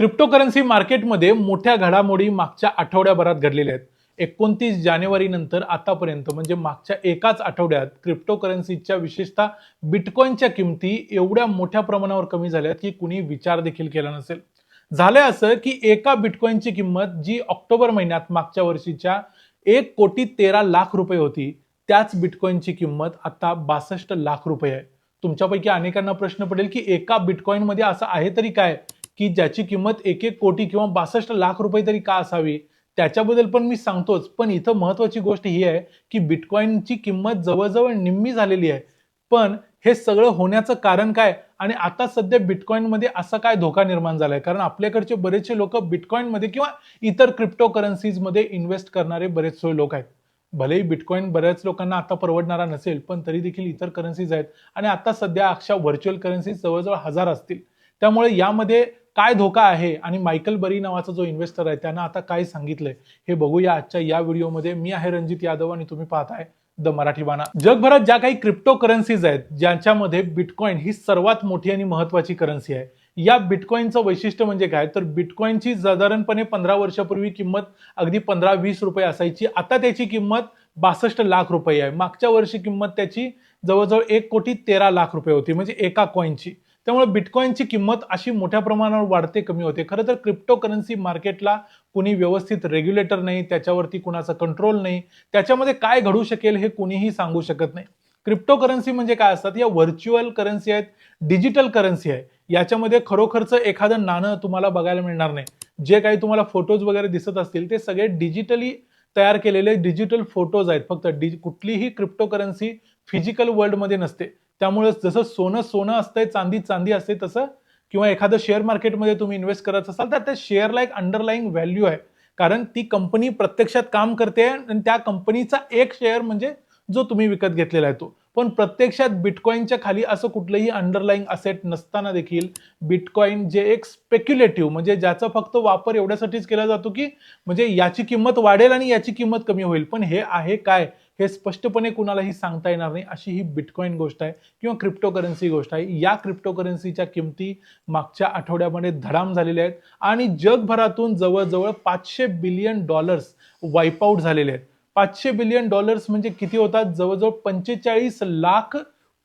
Cryptocurrency मार्केटमध्ये मोठ्या घडामोडी मागच्या आठवड्याभरात घडलेल्या आहेत. एकोणतीस जानेवारी नंतर आतापर्यंत म्हणजे मागच्या एकाच आठवड्यात क्रिप्टोकरन्सीच्या विशेषतः बिटकॉईनच्या किमती एवढ्या मोठ्या प्रमाणावर कमी झाल्यात की कुणी विचार देखील केला नसेल. झालंय असं की एका बिटकॉईनची किंमत जी ऑक्टोबर महिन्यात मागच्या वर्षीच्या एक कोटी तेरा लाख रुपये होती त्याच बिटकॉईनची किंमत आता बासष्ट लाख रुपये आहे. तुमच्यापैकी अनेकांना प्रश्न पडेल की एका बिटकॉईनमध्ये असं आहे तरी काय? की ज्याची किंमत एक एक कोटी किंवा बासष्ट लाख रुपये तरी का असावी? त्याच्याबद्दल पण मी सांगतोच. पण इथं महत्वाची गोष्ट ही आहे की बिटकॉईनची किंमत जवळजवळ निम्मी झालेली आहे. पण हे सगळं होण्याचं कारण काय? आणि आता सध्या बिटकॉईनमध्ये असा काय धोका निर्माण झालाय? कारण आपल्याकडचे बरेचसे लोक बिटकॉईनमध्ये किंवा इतर क्रिप्टो करन्सीजमध्ये इन्व्हेस्ट करणारे बरेचसे लोक आहेत. भलेही बिटकॉईन बऱ्याच लोकांना आता परवडणारा नसेल पण तरी देखील इतर करन्सीज आहेत. आणि आता सध्या अक्षा व्हर्च्युअल करन्सीज जवळजवळ हजार असतील. त्यामुळे यामध्ये काय धोका आहे आणि मायकल बरी नावाचा जो इन्व्हेस्टर आहे त्यांना आता काय सांगितलंय हे बघूया आजच्या या व्हिडिओमध्ये. मी आहे रणजित यादव आणि तुम्ही पाहताय द मराठी बाणा. जगभरात ज्या काही क्रिप्टो करन्सीज आहेत ज्यांच्यामध्ये बिटकॉईन ही सर्वात मोठी आणि महत्वाची करन्सी आहे या बिटकॉईनचं वैशिष्ट्य म्हणजे काय? तर बिटकॉईनची साधारणपणे पंधरा वर्षापूर्वी किंमत अगदी पंधरा वीस रुपये असायची. आता त्याची किंमत बासष्ट लाख रुपये आहे. मागच्या वर्षी किंमत त्याची जवळजवळ एक कोटी तेरा लाख रुपये होती. म्हणजे एका कॉईनची त्यामुळे बिटकॉईनची किंमत अशी मोठ्या प्रमाणावर वाढते कमी होते. खरं तर क्रिप्टो करन्सी मार्केटला कुणी व्यवस्थित रेग्युलेटर नाही त्याच्यावरती कुणाचा कंट्रोल नाही त्याच्यामध्ये काय घडू शकेल हे कुणीही सांगू शकत नाही. क्रिप्टो करन्सी म्हणजे काय असतात? या व्हर्च्युअल करन्सी आहेत डिजिटल करन्सी आहे. याच्यामध्ये खरोखरचं एखादं नाणं तुम्हाला बघायला मिळणार नाही. जे काही तुम्हाला फोटोज वगैरे दिसत असतील ते सगळे डिजिटली तयार केलेले डिजिटल फोटोज आहेत. फक्त डि कुठलीही क्रिप्टो करन्सी फिजिकल वर्ल्डमध्ये नसते. त्यामुळे जसं सोनं सोनं असतंय चांदी चांदी असते तसं किंवा एखादं शेअर मार्केटमध्ये तुम्ही इन्व्हेस्ट करत असाल तर त्या शेअरला एक अंडरलाईंग व्हॅल्यू आहे. कारण ती कंपनी प्रत्यक्षात काम करते आणि त्या कंपनीचा एक शेअर म्हणजे जो तुम्ही विकत घेतलेला आहे तो. पण प्रत्यक्षात बिटकॉईनच्या खाली असं कुठलंही अंडरलाईंग असेट नसताना देखील बिटकॉईन जे एक स्पेक्युलेटिव्ह म्हणजे ज्याचा फक्त वापर एवढ्यासाठीच केला जातो की म्हणजे याची किंमत वाढेल आणि याची किंमत कमी होईल. पण हे आहे काय? हे स्पष्टपणे कुणालाही सांगता येणार नाही. अशी ही बिटकॉईन गोष्ट आहे किंवा क्रिप्टोकरन्सी गोष्ट आहे. या क्रिप्टोकरन्सीच्या किमती मागच्या आठवड्यामध्ये धडाम झालेल्या आहेत आणि जगभरातून जवळजवळ पाचशे बिलियन डॉलर्स वाईपआउट झालेले आहेत. पाचशे बिलियन डॉलर्स म्हणजे किती होतात? जवळजवळ पंचेचाळीस लाख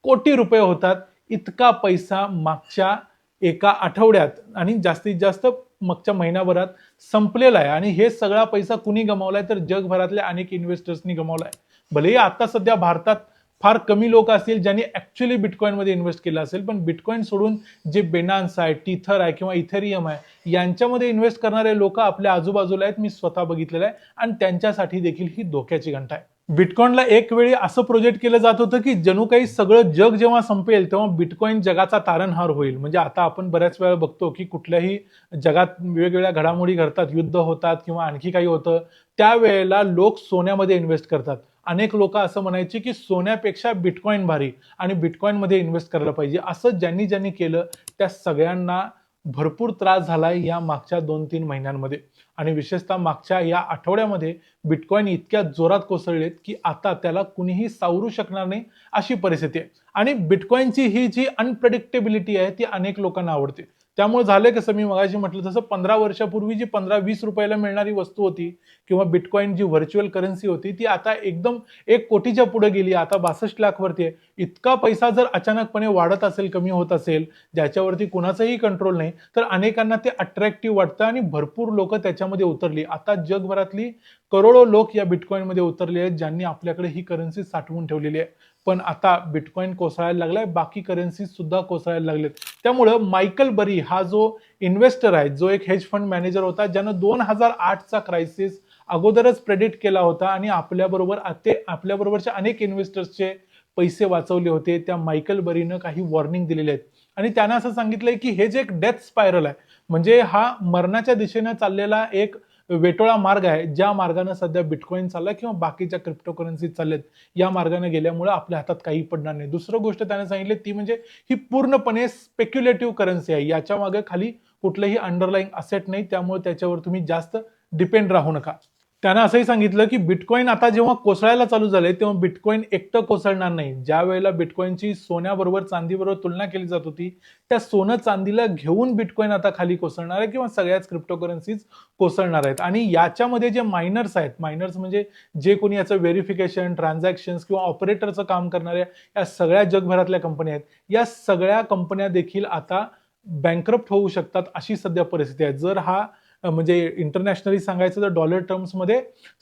कोटी रुपये होतात. इतका पैसा मागच्या एका आठवड्यात आणि जास्तीत जास्त मागच्या महिनाभरात संपलेला आहे. आणि हे सगळा पैसा कुणी गमावलाय? तर जगभरातल्या अनेक इन्व्हेस्टर्सनी गमावलाय. भलेही आता सध्या भारतात फार कमी लोक असतील ज्यांनी ऍक्च्युली बिटकॉईनमध्ये इन्व्हेस्ट केलं असेल पण बिटकॉईन सोडून जे बेनान्स आहे टीथर आहे किंवा इथेरियम आहे यांच्यामध्ये इन्व्हेस्ट करणारे लोक आपल्या आजूबाजूला आहेत. मी स्वतः बघितलेलं आहे. आणि त्यांच्यासाठी देखील ही धोक्याची घंटा आहे. बिटकॉईनला एक वेळी असं प्रोजेक्ट केलं जात होतं की जणू काही सगळं जग जेव्हा संपेल तेव्हा बिटकॉईन जगाचा तारणहार होईल. म्हणजे आता आपण बऱ्याच वेळा बघतो की कुठल्याही जगात वेगवेगळ्या घडामोडी घडतात युद्ध होतात किंवा आणखी काही होतं त्यावेळेला लोक सोन्यामध्ये इन्व्हेस्ट करतात. अनेक लोक असं म्हणायचे की सोन्यापेक्षा बिटकॉइन भारी आणि बिटकॉईनमध्ये इन्व्हेस्ट करायला पाहिजे. असं ज्यांनी ज्यांनी केलं त्या सगळ्यांना भरपूर त्रास झालाय या मागच्या दोन तीन महिन्यांमध्ये. आणि विशेषतः मागच्या या आठवड्यामध्ये बिटकॉईन इतक्या जोरात कोसळलेत की आता त्याला कुणीही सावरू शकणार नाही अशी परिस्थिती आहे. आणि बिटकॉईनची ही जी अनप्रडिक्टेबिलिटी आहे ती अनेक लोकांना आवडते. त्यामुळे झालं कसं मी मगाशी म्हटलं तसं पंधरा वर्षापूर्वी जी पंधरा वीस रुपयाला मिळणारी वस्तू होती किंवा बिटकॉईन जी व्हर्च्युअल करन्सी होती ती आता एकदम एक कोटीच्या पुढे गेली आता बासष्ट लाखवरती आहे. इतका पैसा जर अचानकपणे वाढत असेल कमी होत असेल ज्याच्यावरती कुणाचाही कंट्रोल नाही तर अनेकांना ते अट्रॅक्टिव्ह वाटतं आणि भरपूर लोक त्याच्यामध्ये उतरली. आता जगभरातली करोडो लोक या बिटकॉईनमध्ये उतरले आहेत ज्यांनी आपल्याकडे ही करन्सी साठवून ठेवलेली आहे. पण आता बिटकॉईन कोसळायला लागलाय बाकी करन्सी सुद्धा कोसळायला लागलेत. त्यामुळं मायकल बरी हा जो इन्व्हेस्टर आहे जो एक हेज फंड मॅनेजर होता ज्यानं दोन हजार आठचा क्रायसिस अगोदरच प्रेडिक्ट केला होता आणि आपल्याबरोबर ते आपल्याबरोबरच्या अनेक इन्व्हेस्टर्सचे पैसे वाचवले होते. त्या मायकल बरीनं काही वॉर्निंग दिलेले आहेत. आणि त्यानं असं सांगितलंय की हे जे एक डेथ स्पायरल आहे म्हणजे हा मरणाच्या दिशेनं चाललेला एक वेटोळा मार्ग आहे. ज्या मार्गाने सध्या बिटकॉईन चालला किंवा बाकीच्या क्रिप्टोकरन्सी चाललेत या मार्गाने गेल्यामुळे आपल्या हातात काही पडणार नाही. दुसरं गोष्ट त्याने सांगितली ती म्हणजे ही पूर्णपणे स्पेक्युलेटिव्ह करन्सी आहे. याच्या मागे खाली कुठलंही अंडरलाईंग असेट नाही. त्यामुळे त्याच्यावर तुम्ही जास्त डिपेंड राहू नका. त्यानं असंही सांगितलं की बिटकॉईन आता जेव्हा कोसळायला चालू झाले तेव्हा बिटकॉईन एकटं कोसळणार नाही. ज्या वेळेला बिटकॉईनची सोन्याबरोबर चांदीबरोबर तुलना केली जात होती त्या सोनं चांदीला घेऊन बिटकॉईन आता खाली कोसळणार आहे किंवा सगळ्याच क्रिप्टोकरन्सीज कोसळणार आहेत. आणि याच्यामध्ये जे मायनर्स आहेत मायनर्स म्हणजे जे कोणी याचं व्हेरिफिकेशन ट्रान्झॅक्शन्स किंवा ऑपरेटरचं काम करणाऱ्या या सगळ्या जगभरातल्या कंपन्या आहेत. या सगळ्या कंपन्या देखील आता बँकरप्ट होऊ शकतात अशी सध्या परिस्थिती आहे. जर हा म्हणजे इंटरनॅशनली सांगायचं तर डॉलर टर्म्समध्ये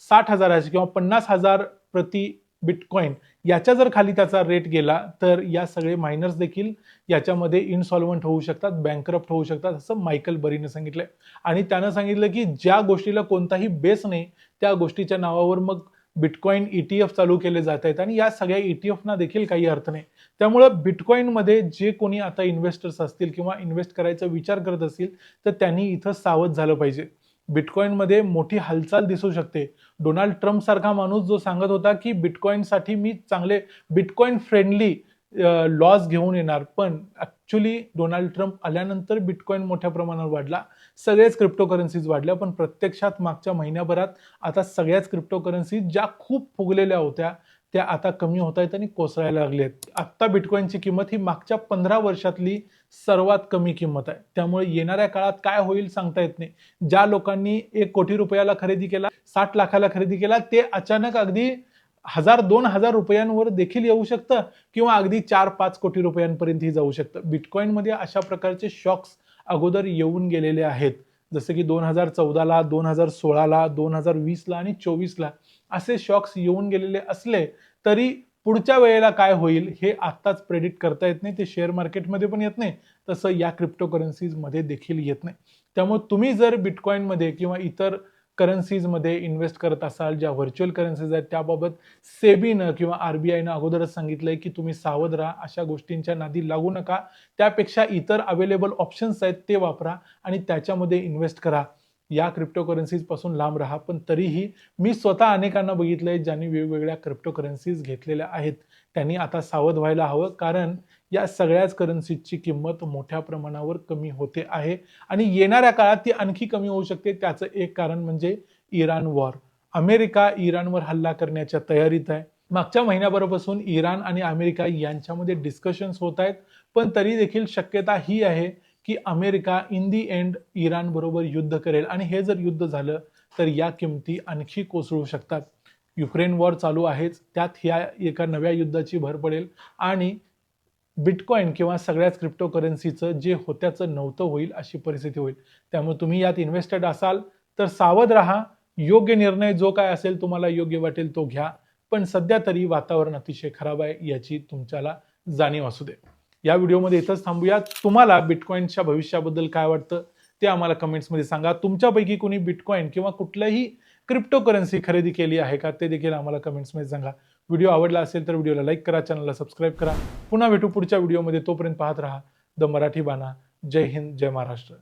साठ हजाराचे किंवा पन्नास हजार प्रति बिटकॉईन याच्या जर खाली त्याचा रेट गेला तर या सगळे मायनर्स देखील याच्यामध्ये इनसॉल्वंट होऊ शकतात बँकरप्ट होऊ शकतात असं मायकल बरीने सांगितलंय. आणि त्यानं सांगितलं की ज्या गोष्टीला कोणताही बेस नाही त्या गोष्टीच्या नावावर मग बिटकॉईन ईटीएफ चालू केले जात आहेत. आणि या सगळ्या ईटीएफना देखील काही अर्थ नाही. त्यामुळं बिटकॉईनमध्ये जे कोणी आता इन्व्हेस्टर्स असतील किंवा इन्व्हेस्ट करायचा विचार करत असतील तर त्यांनी इथं सावध झालं पाहिजे. बिटकॉईनमध्ये मोठी हालचाल दिसू शकते. डोनाल्ड ट्रम्प सारखा माणूस जो सांगत होता की बिटकॉईनसाठी मी चांगले बिटकॉईन फ्रेंडली लॉस घेऊन येणार पण ॲक्च्युली डोनाल्ड ट्रम्प आल्यानंतर बिटकॉईन मोठ्या प्रमाणावर वाढला. सगळेच क्रिप्टोकरन्सीज वाढल्या पण प्रत्यक्षात मागच्या महिन्याभरात आता सगळ्याच क्रिप्टोकरन्सीज ज्या खूप फुगलेल्या होत्या त्या आता कमी होत आहेत आणि कोसळायला लागले आहेत आत्ता बिटकॉईनची किंमत ही मागच्या पंधरा वर्षातली सर्वात कमी किंमत आहे. त्यामुळे येणाऱ्या काळात काय होईल सांगता येत नाही. ज्या लोकांनी एक कोटी रुपयाला खरेदी केला साठ लाखाला खरेदी केला ते अचानक अगदी हजार दोन हजार रुपयांवर देखील येऊ शकतं किंवा अगदी चार पाच कोटी रुपयांपर्यंतही जाऊ शकतं. बिटकॉईनमध्ये अशा प्रकारचे शॉक्स अगोदर येऊन गेलेले आहेत. जसं की दोन हजार चौदाला दोन हजार सोळाला दोन हजार वीसला आणि चोवीसला. असे शॉक्स येऊन गेलेले असले तरी पुढच्या वेळेला काय होईल हे आत्ताच प्रेडिक्ट करता येत नाही. ते शेअर मार्केटमध्ये पण येत नाही. तसं या क्रिप्टोकरन्सीजमध्ये देखील येत नाही. त्यामुळे तुम्ही जर बिटकॉईनमध्ये किंवा इतर करन्सीजमध्ये इन्व्हेस्ट करत असाल ज्या व्हर्च्युअल करन्सीज आहेत त्याबाबत सेबीनं किंवा आर बी आयनं अगोदरच सांगितलंय की तुम्ही सावध राहा. अशा गोष्टींच्या नादी लागू नका. त्यापेक्षा इतर अवेलेबल ऑप्शन्स आहेत ते वापरा आणि त्याच्यामध्ये इन्व्हेस्ट करा. या क्रिप्टोकरन्सीजपासून लांब राहा. पण तरीही मी स्वतः अनेकांना बघितलंय ज्यांनी वेगवेगळ्या क्रिप्टोकरन्सीज घेतलेल्या आहेत. त्यांनी आता सावध व्हायला हवं. कारण या सगळ्याच करन्सीजची किंमत मोठ्या प्रमाणावर कमी होते आहे. आणि येणाऱ्या काळात ती आणखी कमी होऊ शकते. त्याचं एक कारण म्हणजे इराण वॉर. अमेरिका इराणवर हल्ला करण्याच्या तयारीत आहे. मागच्या महिन्याभरापासून इराण आणि अमेरिका यांच्यामध्ये डिस्कशन्स होत आहेत. पण तरी देखील शक्यता ही आहे की America in the end Iran बरोबर युद्ध करेल. आणि हे जर युद्ध झालं तर या किमती आणखी कोसळू शकतात. युक्रेन वॉर चालू आहेच त्यात ह्या एका नव्या युद्धाची भर पडेल. आणि बिटकॉईन किंवा सगळ्याच क्रिप्टोकरन्सीचं जे होत्याचं नव्हतं होईल अशी परिस्थिती होईल. त्यामुळे तुम्ही यात इन्व्हेस्टेड असाल तर सावध राहा. योग्य निर्णय जो काय असेल तुम्हाला योग्य वाटेल तो घ्या. पण सध्या तरी वातावरण अतिशय खराब आहे याची तुमच्याला जाणीव असू दे. या व्हिडिओमध्ये इथंच थांबूया. तुम्हाला बिटकॉईनच्या भविष्याबद्दल काय वाटतं ते आम्हाला कमेंट्समध्ये सांगा. तुमच्यापैकी कोणी बिटकॉईन किंवा कुठल्याही क्रिप्टोकरन्सी खरेदी केली आहे का ते देखील आम्हाला कमेंट्समध्ये सांगा. व्हिडिओ आवडला असेल तर व्हिडिओला लाईक करा चॅनलला सबस्क्राईब करा. पुन्हा भेटू पुढच्या व्हिडिओमध्ये. तोपर्यंत पाहत राहा. द मराठी बाणा. जय हिंद जय महाराष्ट्र.